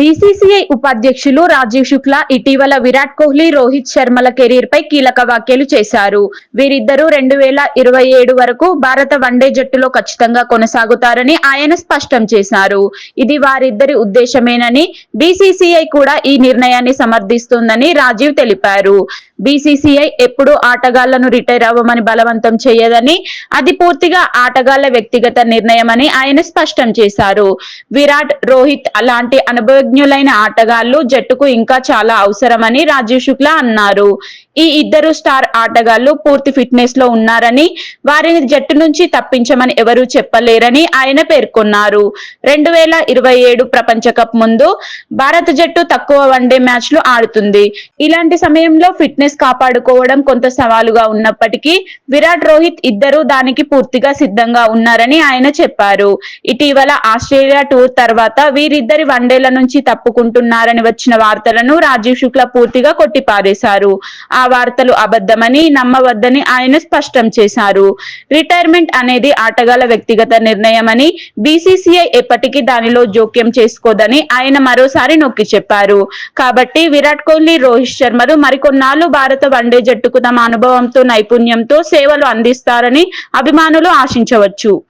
BCCI ఉపాధ్యక్షులు రాజీవ్ శుక్లా ఇటీవల విరాట్ కోహ్లీ రోహిత్ శర్మల కెరీర్ పై కీలక వ్యాఖ్యలు చేశారు. వీరిద్దరూ రెండు వేల ఇరవై ఏడు వరకు భారత వన్డే జట్టులో ఖచ్చితంగా కొనసాగుతారని ఆయన స్పష్టం చేశారు. ఇది వారిద్దరి ఉద్దేశమేనని బీసీసీఐ కూడా ఈ నిర్ణయాన్ని సమర్థిస్తోందని రాజీవ్ తెలిపారు. బీసీసీఐ ఎప్పుడూ ఆటగాళ్ళను రిటైర్ అవ్వమని బలవంతం చేయదని అది పూర్తిగా ఆటగాళ్ళ వ్యక్తిగత నిర్ణయమని ఆయన స్పష్టం చేశారు. విరాట్ రోహిత్ అలాంటి అనుభవజ్ఞులైన ఆటగాళ్ళు జట్టుకు ఇంకా చాలా అవసరమని రాజీవ్ శుక్లా అన్నారు. ఈ ఇద్దరు స్టార్ ఆటగాళ్ళు పూర్తి ఫిట్నెస్లో ఉన్నారని వారిని జట్టు నుంచి తప్పించమని ఎవరూ చెప్పలేరని ఆయన పేర్కొన్నారు. రెండు వేల ఇరవై ఏడు ప్రపంచ కప్ ముందు భారత జట్టు తక్కువ వన్డే మ్యాచ్లు ఆడుతుంది. ఇలాంటి సమయంలో ఫిట్నెస్ కాపాడుకోవడం కొంత సవాలుగా ఉన్నప్పటికీ విరాట్ రోహిత్ ఇద్దరు దానికి పూర్తిగా సిద్ధంగా ఉన్నారని ఆయన చెప్పారు. ఇటీవల ఆస్ట్రేలియా టూర్ తర్వాత వీరిద్దరి వన్డేల నుంచి తప్పుకుంటున్నారని వచ్చిన వార్తలను రాజీవ్ శుక్లా పూర్తిగా కొట్టిపారేశారు. ఆ వార్తలు అబద్ధమని నమ్మవద్దని ఆయన స్పష్టం చేశారు. రిటైర్మెంట్ అనేది ఆటగాళ్ళ వ్యక్తిగత నిర్ణయమని బీసీసీఐ ఎప్పటికీ దానిలో జోక్యం చేసుకోదని ఆయన మరోసారి నొక్కి చెప్పారు. కాబట్టి విరాట్ కోహ్లీ రోహిత్ శర్మలు మరికొన్నాళ్ళు భారత వన్డే జట్టుకు తమ అనుభవంతో నైపుణ్యంతో సేవలు అందిస్తారని అభిమానులు ఆశించవచ్చు.